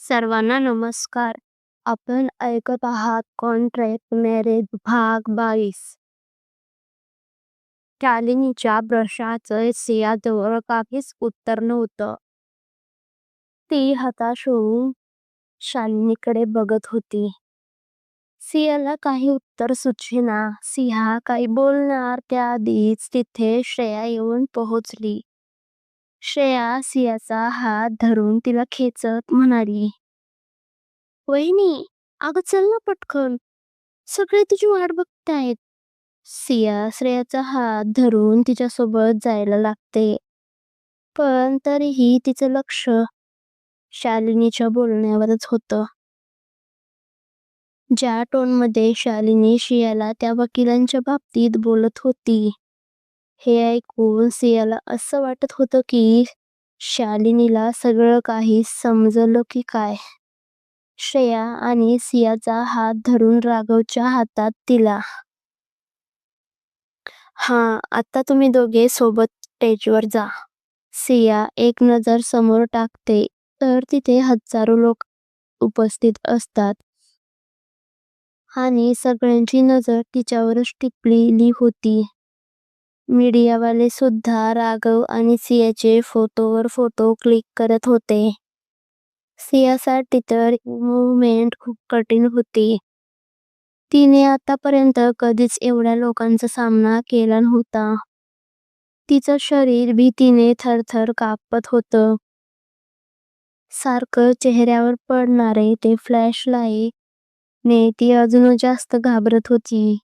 सर्वांना नमस्कार. आपण ऐकत आहात कॉन्ट्रॅक्ट मॅरेज भाग बावीस. शालिनीच्या प्रश्नाचं सियाजवळ काहीच उत्तर नव्हतं. ती हताश होऊन शालिनीकडे बघत होती. सियाला काही उत्तर सुचेना. सिंहा काही बोलणार त्याआधीच तिथे श्रेया येऊन पोहोचली. श्रेया सियाचा हात धरून तिला खेचत म्हणाली वहिनी अगं चल ना पटकन. सगळे तुझी वाट बघतायत. सिया श्रेयाचा हात धरून तिच्यासोबत जायला लागते. पण तरीही तिचं लक्ष शालिनीच्या बोलण्यावरच होतं. ज्या टोनमध्ये शालिनी शियाला त्या वकिलांच्या बाबतीत बोलत होती हे ऐकून सियाला असं वाटत होतं की शालिनीला सगळं काही समजलं की काय. श्रेया आणि सियाचा हात धरून राघवच्या हातात दिला. हा आता तुम्ही दोघे सोबत स्टेजवर जा. सिया एक नजर समोर टाकते तर तिथे हजारो लोक उपस्थित असतात. आणि सगळ्यांची नजर तिच्यावरच टिपलेली होती. मीडियावाले सुद्धा राघव आणि सियाचे फोटोवर फोटो क्लिक करत होते. सियासाठी तर मुवमेंट खूप कठीण होती. तिने आतापर्यंत कधीच एवढ्या लोकांचा सामना केला नव्हता. तिचं शरीर भीतीने थरथर कापत होतं. सारखं चेहऱ्यावर पडणारे ते फ्लॅश लाइट ने ती अजून जास्त घाबरत होती.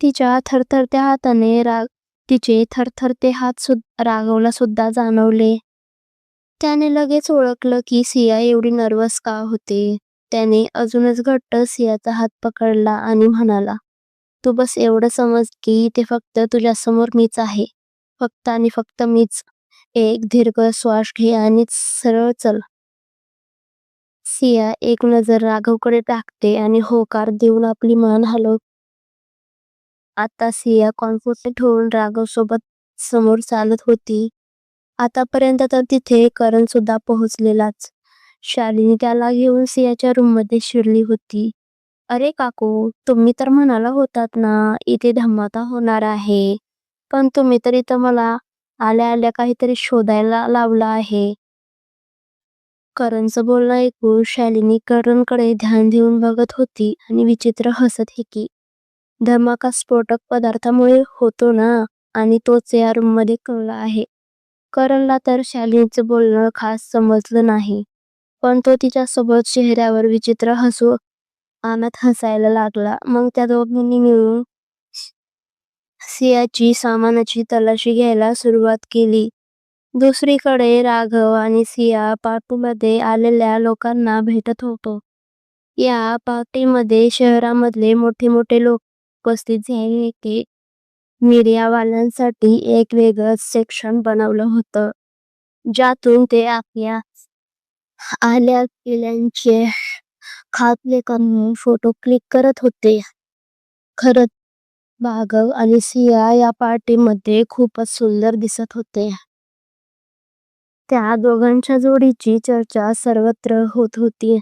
तिच्या थरथरत्या हाताने राग तिचे थरथरते हात सुद्धा राघवला सुद्धा जाणवले. त्याने लगेच ओळखलं की सिया एवढी नर्वस का होते? त्याने अजूनच घट्ट सियाचा हात पकडला आणि म्हणाला तू बस एवढं समज की ते फक्त तुझ्यासमोर मीच आहे. फक्त आणि फक्त मीच. एक दीर्घ श्वास घे आणि सरळ चल. सिया एक नजर राघवकडे टाकते आणि होकार देऊन आपली मान हलव आता सिया कॉन्फिडंट होऊन राघव सोबत समोर चालत होती. आतापर्यंत तर तिथे करण सुद्धा पोहोचलेलाच. शालिनी त्याला घेऊन सियाच्या रूममध्ये शिरली होती. अरे काकू तुम्ही तर म्हणाला होतात ना इथे धमाका होणार आहे. पण तुम्ही तर इथं मला आल्या आल्या काहीतरी शोधायला लावलं आहे. करणचं बोलणं ऐकून शालिनी करणकडे ध्यान देऊन बघत होती आणि विचित्र हसत हे की धमाका स्फोटक पदार्थामुळे होतो ना? आणि तोच या रूममध्ये कळला आहे. करणला तर शालिनीचं बोलणं खास समजलं नाही. पण तो तिच्यासोबत चेहऱ्यावर विचित्र हसू आणत हसायला लागला. मग त्या दोघांनी मिळून सियाची सामानाची तलाशी घ्यायला सुरुवात केली. दुसरीकडे राघव आणि सिया पार्टीमध्ये आलेल्या लोकांना भेटत होतो. या पार्टीमध्ये शहरामधले मोठे मोठे लोक उपस्थित झाले की मीडियावाल्यांसाठी एक वेगळंच सेक्शन बनवलं होतं ज्यातून ते आपल्या आल्या गेल्यांचे खातले करून फोटो क्लिक करत होते. खरंच भागव आणि सिया या पार्टीमध्ये खूपच सुंदर दिसत होते. त्या दोघांच्या जोडीची चर्चा सर्वत्र होत होती.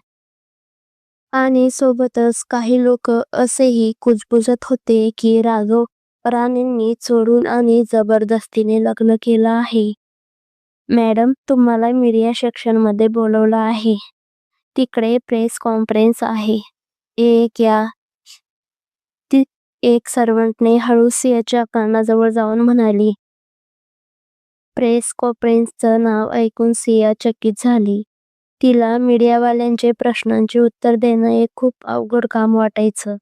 आणि सोबतच काही लोक असेही कुजबुजत होते की राघव राणेंनी चोरून आणि जबरदस्तीने लग्न केलं आहे. मॅडम तुम्हाला मीडिया सेक्शनमध्ये बोलवलं आहे. तिकडे प्रेस कॉन्फरन्स आहे. एक या एक सर्वंटने हळू सिंहच्या कानाजवळ जाऊन म्हणाली. प्रेस कॉन्फरन्सचं नाव ऐकून सिया चकित झाली. तिला मीडियावाल्यांचे प्रश्नांची उत्तर देणं एक खूप अवघड काम वाटायचं.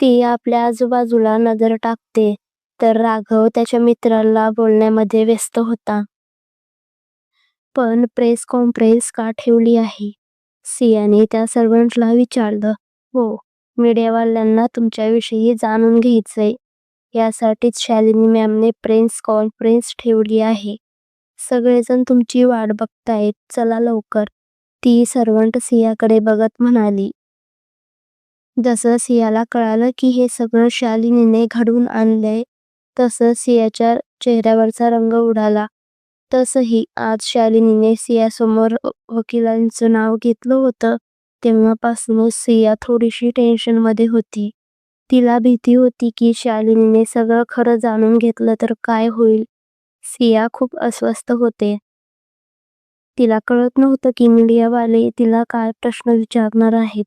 ती आपल्या आजूबाजूला नजर टाकते तर राघव त्याच्या मित्राला बोलण्यामध्ये व्यस्त होता. पण प्रेस कॉन्फरन्स का ठेवली आहे? सियाने त्या सर्वंटला विचारलं हो मीडियावाल्यांना तुमच्याविषयी जाणून घ्यायचंय. यासाठीच शालिनी मॅमने प्रेस कॉन्फरन्स ठेवली आहे. सगळेजण तुमची वाट बघतायत. चला लवकर. ती सर्वंट सियाकडे बघत म्हणाली जसं सियाला कळालं की हे सगळं शालिनीने घडवून आणलंय तसं सियाच्या चेहऱ्यावरचा रंग उडाला तसही आज शालिनीने सियासमोर वकिलांचं नाव घेतलं होतं तेव्हापासूनच सिया थोडीशी टेन्शनमध्ये होती. तिला भीती होती की शालिनीने सगळं खरं जाणून घेतलं तर काय होईल. सिया खूप अस्वस्थ होते. तिला कळत नव्हतं की मीडियावाले तिला काय प्रश्न विचारणार आहेत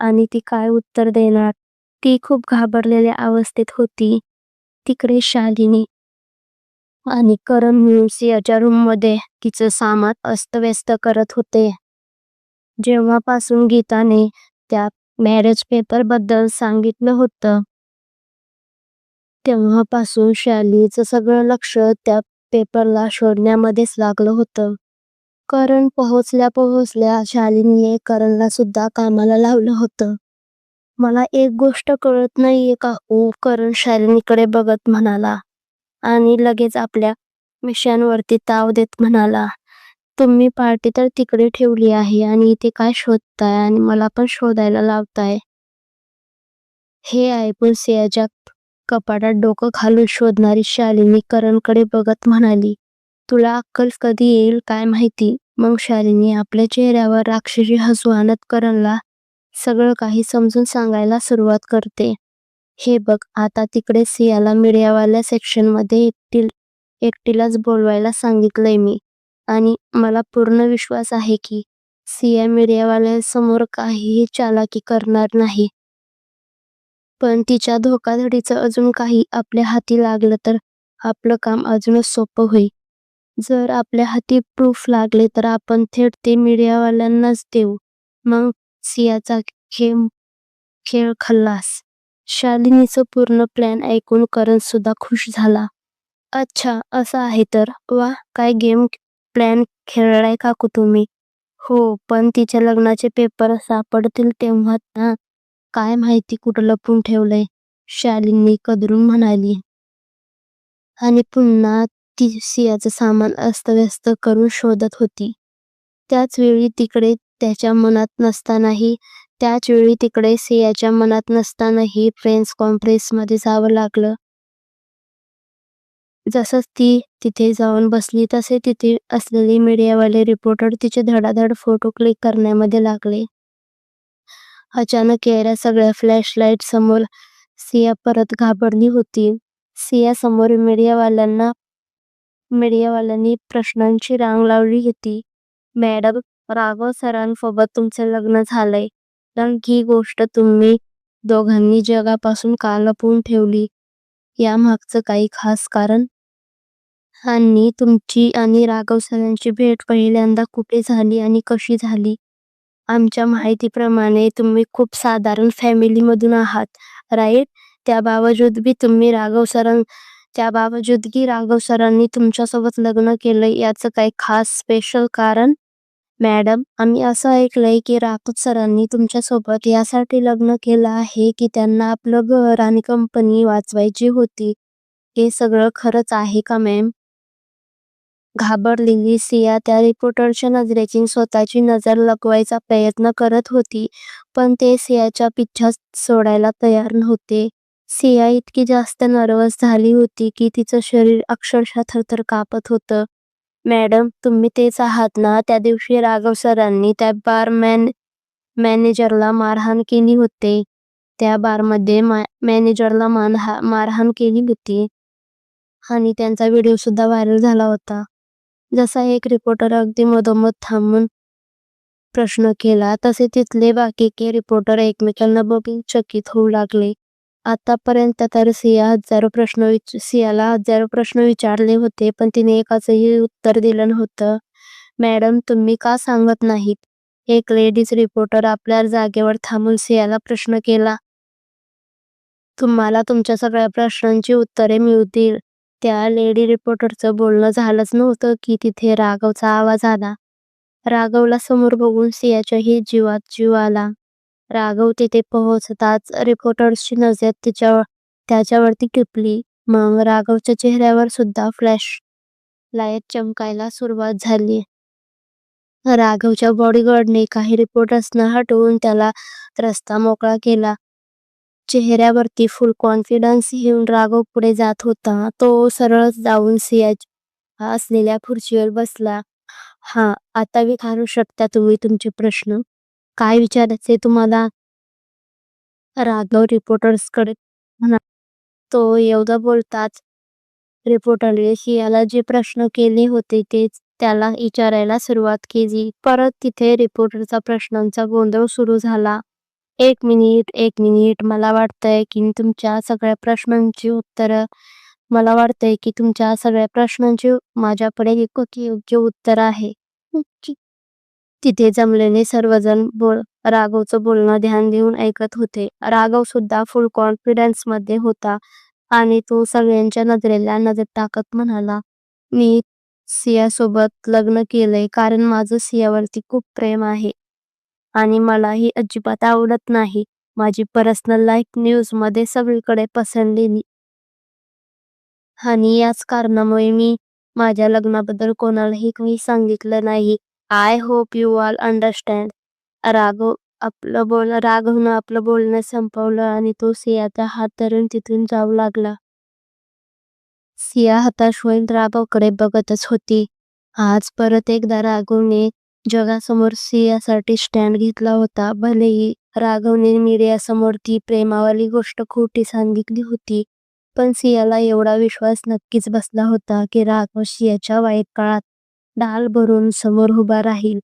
आणि ती काय उत्तर देणार. ती खूप घाबरलेल्या अवस्थेत होती. तिकडे शालिनी आणि करण मिळून सियाच्या रूममध्ये तिचं सामान अस्तव्यस्त करत होते. जेव्हापासून गीताने त्या मॅरेज पेपरबद्दल सांगितलं होतं तेव्हापासून शालीचं सगळं लक्ष त्या पेपरला शोधण्यामध्येच लागलं होतं. करण पोहोचल्या पोहोचल्या शालिनीने करणला सुद्धा कामाला लावलं होतं. मला एक गोष्ट कळत नाहीये का ओ करण शालिनीकडे बघत म्हणाला आणि लगेच आपल्या मिशांवरती ताव देत म्हणाला तुम्ही पार्टी तर तिकडे ठेवली आहे आणि इथे काय शोधताय आणि मला पण शोधायला लावताय. हे ऐकून सियाच्या कपाटात डोकं घालून शोधणारी शालिनी करणकडे बघत म्हणाली तुला अक्कल कधी येईल काय माहिती. मग शालिनी आपल्या चेहऱ्यावर राक्षसी हसू आणत करणला सगळं काही समजून सांगायला सुरुवात करते. हे बघ आता तिकडे सियाला मीडियावाल्या सेक्शनमध्ये एकटी एकटीलाच बोलवायला सांगितलंय मी आणि मला पूर्ण विश्वास आहे की सिया मीडियावाल्यांसमोर काहीही चालाकी करणार नाही. पण तिच्या धोकाधडीचं अजून काही आपल्या हाती लागलं तर आपलं काम अजूनच सोपं होईल. जर आपल्या हाती प्रूफ लागले तर आपण थेट ते मीडियावाल्यांनाच देऊ. मग सियाचा खेम खेळ खल्लास. शालिनीचं पूर्ण प्लॅन ऐकून करण सुद्धा खुश झाला. अच्छा असं आहे तर वा काय गेम प्लॅन खेळलाय काकू तुम्ही? हो पण तिच्या लग्नाचे पेपर सापडतील तेव्हा ना काय माहिती कुठं लपून ठेवलंय शालिनी कदरून म्हणाली. आणि पुन्हा ती सियाचं सामान अस्तव्यस्त करून शोधत होती. त्याच वेळी तिकडे त्याच्या मनात नसतानाही त्याच वेळी तिकडे सियाच्या मनात नसतानाही प्रेस कॉन्फरन्समध्ये जावं लागलं. जसंच ती तिथे जाऊन बसली तसे तिथे असलेले मीडियावाले रिपोर्टर तिचे धडाधड फोटो क्लिक करण्यामध्ये लागले. अचानक येऱ्या सगळ्या फ्लॅश लाइट समोर सिया परत घाबरली होती. सिया समोर मीडियावाल्यांना मीडियावाल्यांनी प्रश्नांची रांग लावली होती. मॅडम राघव सरांसोबत तुमचं लग्न झालंय पण ही गोष्ट तुम्ही दोघांनी जगापासून का लपवून ठेवली? यामागचं काही खास कारण? आणि तुमची आणि राघव सरांची भेट पहिल्यांदा कुठे झाली आणि कशी झाली? आमच्या माहितीप्रमाणे तुम्ही खूप साधारण फॅमिलीमधून आहात, राईट? त्या बावजूदही तुम्ही राघव सरां त्या बावजूदही राघव सरांनी तुमच्यासोबत लग्न केलंय याचं काही खास स्पेशल कारण? मॅडम आम्ही असं ऐकलंय की राघव सरांनी तुमच्यासोबत यासाठी लग्न केलं आहे की त्यांना आपलं घर आणि कंपनी वाचवायची होती. हे सगळं खरंच आहे का मॅम? घाबरलेली सिया त्या रिपोर्टरच्या नजरेची स्वतःची नजर लपवायचा प्रयत्न करत होती पण ते सियाच्या पिच्छा सोडायला तयार नव्हते. सिया इतकी जास्त नर्वस झाली होती की तिचं शरीर अक्षरशः थरथर कापत होतं. मॅडम तुम्ही तेच आहात ना त्या दिवशी राघव सरांनी त्या बार मॅन मॅनेजरला मारहाण केली होते. त्या बारमध्ये मॅनेजरला मानहा मारहाण केली होती. आणि त्यांचा व्हिडिओ सुद्धा व्हायरल झाला होता. जसा एक रिपोर्टर अगदी मधोमध थांबून प्रश्न केला तसे तिथले बाकीचे रिपोर्टर एकमेकांना बघून चकित होऊ लागले. आतापर्यंत तर सिया हजारो प्रश्न विच सियाला हजारो प्रश्न विचारले होते पण तिने एकाचंही उत्तर दिलं नव्हतं. मॅडम तुम्ही का सांगत नाहीत? एक लेडीज रिपोर्टर आपल्या जागेवर थांबून सियाला प्रश्न केला. तुम्हाला तुमच्या सगळ्या प्रश्नांची उत्तरे मिळतील. त्या लेडी रिपोर्टरचं बोलणं झालंच नव्हतं की तिथे राघवचा आवाज आला. राघवला समोर बघून सियाच्याही जीवात जीव आला. राघव तिथे पोहोचताच रिपोर्टर्सची नजर तिच्यावर त्याच्यावरती टिपली. मग राघवच्या चेहऱ्यावर सुद्धा फ्लॅश लाइट चमकायला सुरुवात झाली. राघवच्या बॉडीगार्डने काही रिपोर्टर्सना हटवून त्याला रस्ता मोकळा केला. चेहऱ्यावरती फुल कॉन्फिडन्स घेऊन राघव पुढे जात होता. तो सरळ जाऊन सिया असलेल्या खुर्चीवर बसला. हा, आता विचारू शकता तुम्ही तुमचे प्रश्न. काय विचारायचे तुम्हाला? राघव रिपोर्टर्सकडे म्हणा तो एवढं बोलताच रिपोर्टरने सियाला जे प्रश्न केले होते तेच त्याला विचारायला सुरुवात केली. परत तिथे रिपोर्टरचा प्रश्नांचा गोंधळ सुरू झाला. एक मिनिट, एक मिनिट. मला वाटतंय की तुमच्या सगळ्या प्रश्नांची उत्तरं मला वाटतंय की तुमच्या सगळ्या प्रश्नांची माझ्याकडे एक योग्य उत्तर आहे. तिथे जमलेले सर्वजण बोल राघवचं बोलणं ध्यान देऊन ऐकत होते. राघव सुद्धा फुल कॉन्फिडन्समध्ये होता आणि तो सगळ्यांच्या नजरेला नजर टाकत म्हणाला, मी सियासोबत लग्न केलंय कारण माझं सियावरती खूप प्रेम आहे. आणि मला ही अजिबात आवडत नाही. माझी पर्सनल लाईफ न्यूजमध्ये सगळीकडे पसरलेली. आणि याच कारणामुळे मी माझ्या लग्नाबद्दल कोणालाही काही सांगितलं नाही. I hope you all understand. Raghav आपलं बोल राघवनं आपलं बोलणं संपवलं आणि तो सियाचा हात धरून तिथून जाऊ लागला. सिया हताश होईल राघवकडे बघतच होती. आज परत एकदा राघवने जगासमोर सियासाठी स्टँड घेतला होता. भलेही राघवने मीडियासमोर ती प्रेमावाली गोष्ट खोटी सांगितली होती, पण सियाला एवढा विश्वास नक्कीच बसला होता की राघव सियाच्या वाईट काळात डाल भरून समोर उभा राहील.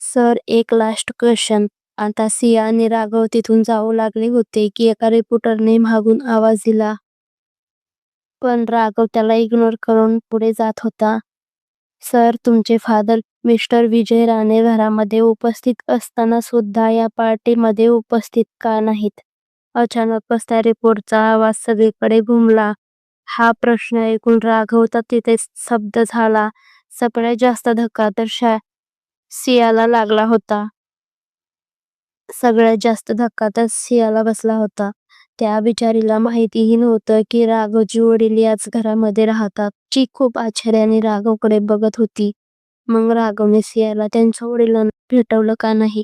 सर, एक लास्ट क्वेश्चन. आता सिया आणि राघव तिथून जाऊ लागले होते की एका रिपोर्टरने मागून आवाज दिला. पण राघव त्याला इग्नोर करून पुढे जात होता. सर, तुमचे फादर मिस्टर विजय राणे घरामध्ये उपस्थित असताना सुद्धा या पार्टीमध्ये उपस्थित का नाहीत? अचानकच त्या रिपोर्टचा आवाज सगळीकडे घुमला. हा प्रश्न ऐकून राघवता तिथे स्तब्ध झाला. सगळ्यात जास्त धक्का तर शा सियाला लागला होता. सगळ्यात जास्त धक्का तर सियाला बसला होता. त्या बिचारीला माहितीही नव्हतं की राघवची वडील याच घरामध्ये राहतात. जी खूप आश्चर्याने राघवकडे बघत होती. मग राघवने सियाला त्यांच्या वडिलांना भेटवलं का नाही?